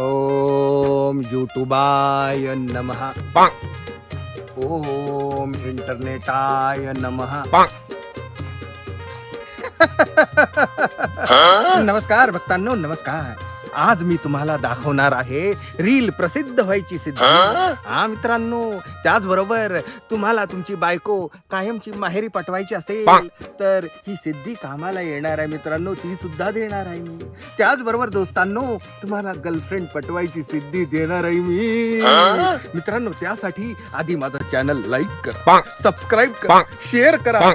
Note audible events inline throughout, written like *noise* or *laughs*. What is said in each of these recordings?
ओम युट्यूबाय नमः। ओम इंटरनेटाय नमः। *laughs* नमस्कार भक्तांनो नमस्कार। आज मी तुम्हाला दाखवणार आहे रील प्रसिद्ध व्हायची सिद्धी. हा? मित्रांनो त्याचबरोबर तुम्हाला तुमची बायको कायमची माहेरी पाठवायची असेल तर ही सिद्धी कामाला येणार आहे मित्रांनो ती सुद्धा देणार आहे मी. त्याचबरोबर दोस्तांनो तुम्हाला गर्लफ्रेंड पटवायची सिद्धी देणार आहे मी. मित्रांनो त्यासाठी आधी माझं चॅनल लाईक करा सबस्क्राईब करा शेअर करा.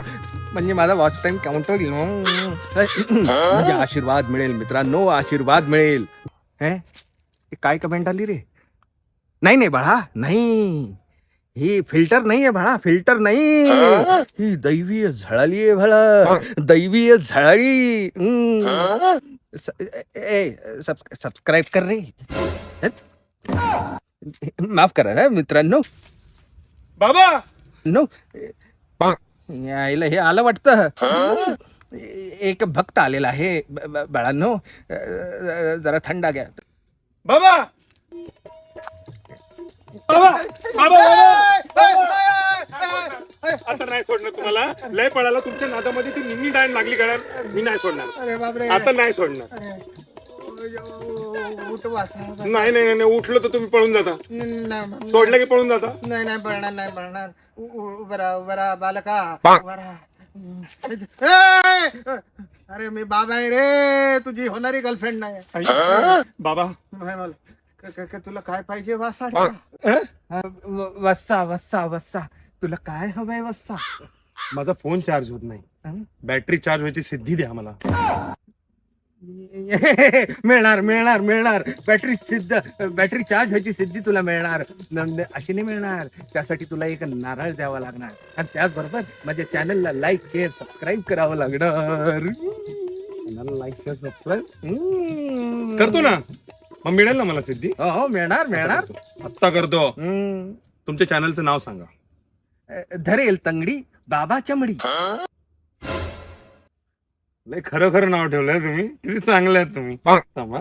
म्हणजे माझा वॉच टाइम काउंट होईल म्हणजे आशीर्वाद मिळेल मित्रांनो आशीर्वाद मिळेल. हे? काय कमेंट आली रे? नाही नाही बाळा नाही. ही फिल्टर नाही आहे बाळा फिल्टर नाही. ही? दैवीय झळाली आहे बाळा. दैवीय झळाळी. सबस्क्राईब कर रे. माफ करा ना मित्रांनो. बाबा! नो. यायला हे आलं वाटतं. एक भक्त आलेला आहे बाळांनो. जरा थंडा घ्या. बाबा! बाबा! बाबा आता नाही सोडणार तुम्हाला. लय पळाला तुमच्या नादामध्ये ती निम्मी डायन लागली करा मी नाही सोडणार. आता नाही सोडणार. नाही नाही नाही, नाही उठलं तर तुम्ही पळून जाता. नाही सोडलं की पळून जाता? नाही पळणार नाही पळणार. उ- उ- उभं राहा उभं राहा बालका. उभं राहा. ए! अरे मी बाबा आहे रे तुझी होणारी गर्लफ्रेंड नाही. बाबा. नाही मला. क- क- क- तुला काय पाहिजे वासा? वस्सा वस्सा वस्सा तुला काय हवंय वस्सा माझा फोन चार्ज होत नाही. हं? बॅटरी चार्ज व्हायची सिद्धी द्या मला. *laughs* मिळणार मिळणार मिळणार. बॅटरी सिद्ध बॅटरी चार्ज व्हायची सिद्धी तुला मिळणार. अशी नाही मिळणार. त्यासाठी तुला एक नारळ द्यावा लागणार. आणि त्याचबरोबर माझ्या चॅनलला लाईक शेअर सबस्क्राईब करावं लागणार. Like share subscribe. करतो ना. मग मिळेल ना मला सिद्धी? हो हो मिळणार मिळणार. आत्ता करतो. तुमच्या चॅनलचं नाव सांगा. धरेल तंगडी बाबा चमडी. लय खरं खरं नाव ठेवलंय तुम्ही. किती चांगले आहेत तुम्ही. थांबा.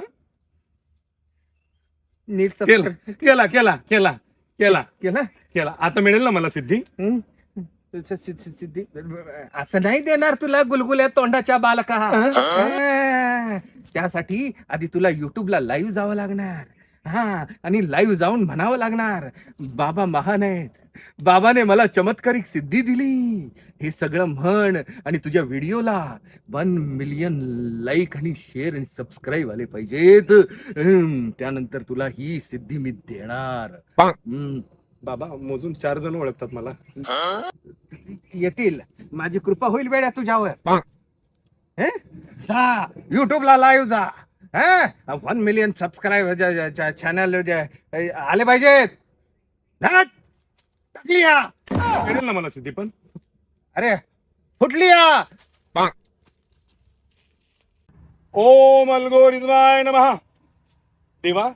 नीट केला सबस्क्राईब केला केला केला केला केलं? केला. आता मिळेल ना मला सिद्धी? स- स- सिद्धी असं नाही देणार तुला गुलगुल्या तोंडाच्या बालका. हा. त्यासाठी आधी तुला युट्यूबला लाईव्ह जावं लागणार. हा आणि लाईव्ह जाऊन म्हणावं लागणार. बाबा महान आहेत. बाबाने मला चमत्कारिक सिद्धी दिली. हे सगळं म्हण आणि तुझ्या व्हिडिओला वन मिलियन लाईक आणि शेअर आणि सबस्क्राईब आले पाहिजेत. हम्म, त्यानंतर तुला ही सिद्धी मी देणार. हम्म. बाबा मोजून चार जण ओळखतात मला. येतील. माझी कृपा होईल बेड्या तुझ्यावर. हे? जा युट्यूबला लाईव्ह जा. वन मिलियन सबस्क्राईब चॅनल आले पाहिजेत! टाकली ना मला सिद्धी पण. अरे फुटली या. ओम अलगोरिद्माय नमः. देवा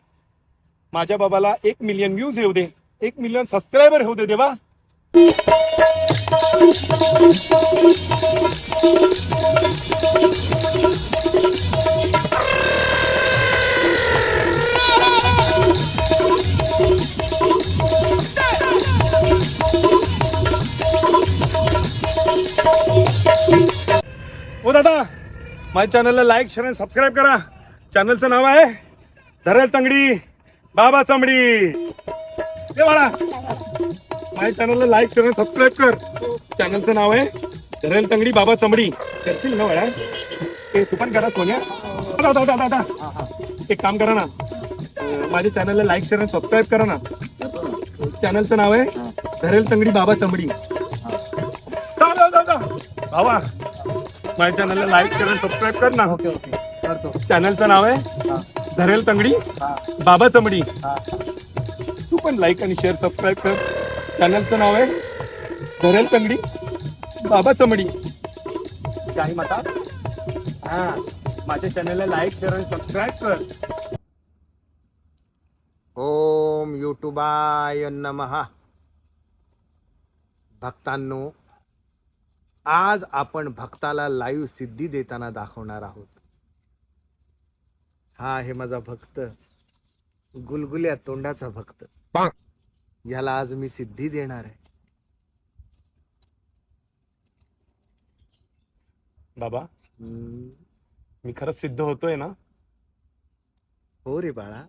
माझ्या बाबाला एक मिलियन व्ह्यूज येऊ दे. एक मिलियन सबस्क्रायबर होऊ दे देवा. ओ दादा माझ्या चॅनलला लाईक शेअर आणि सबस्क्राईब करा. चॅनलचं नाव आहे धरेल तंगडी बाबा चांबडी ते बाळा. माझ्या चॅनलला लाईक शेअर आणि सबस्क्राईब कर. चॅनलचं नाव आहे धरेल तंगडी बाबा चांबडी करतील ना बाळा? ते तू पण करा सोन्या. दादा दादा दादा. एक काम करा ना. माझ्या चॅनलला लाईक शेअर आणि सबस्क्राईब करा ना. चॅनलचं नाव आहे धरेल तंगडी बाबा चमडी. भावा माझ्या चॅनलला लाईक शेअर आणि सबस्क्राईब कर ना. Okay okay. करतो. चॅनलचं नाव आहे धरेल तंगडी बाबा चमडी. तू पण लाईक आणि शेअर सबस्क्राईब कर. चॅनलचं नाव आहे धरेल तंगडी बाबा चमडी. काही म्हणतात हा. माझ्या चॅनलला लाईक शेअर आणि सबस्क्राईब कर. ओम युट्यूबाय नमः. भक्तांनो आज आपण भक्ताला लाईव्ह सिद्धी देताना दाखवणार आहोत. हा आहे माझा भक्त. गुलगुल्या तोंडाचा भक्त. याला आज मी सिद्धी देणार आहे. बाबा मी खरंच सिद्ध होतोय ना? हो रे बाळा.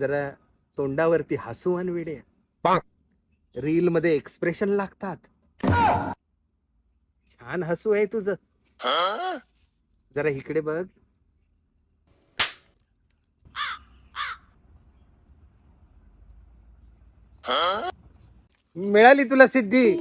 जरा तोंडावरती हसू आण वेडे. रील मध्ये एक्सप्रेशन लागतात. छान हसू आहे तुझ. जरा इकडे बघ. मिळाली तुला सिद्धी.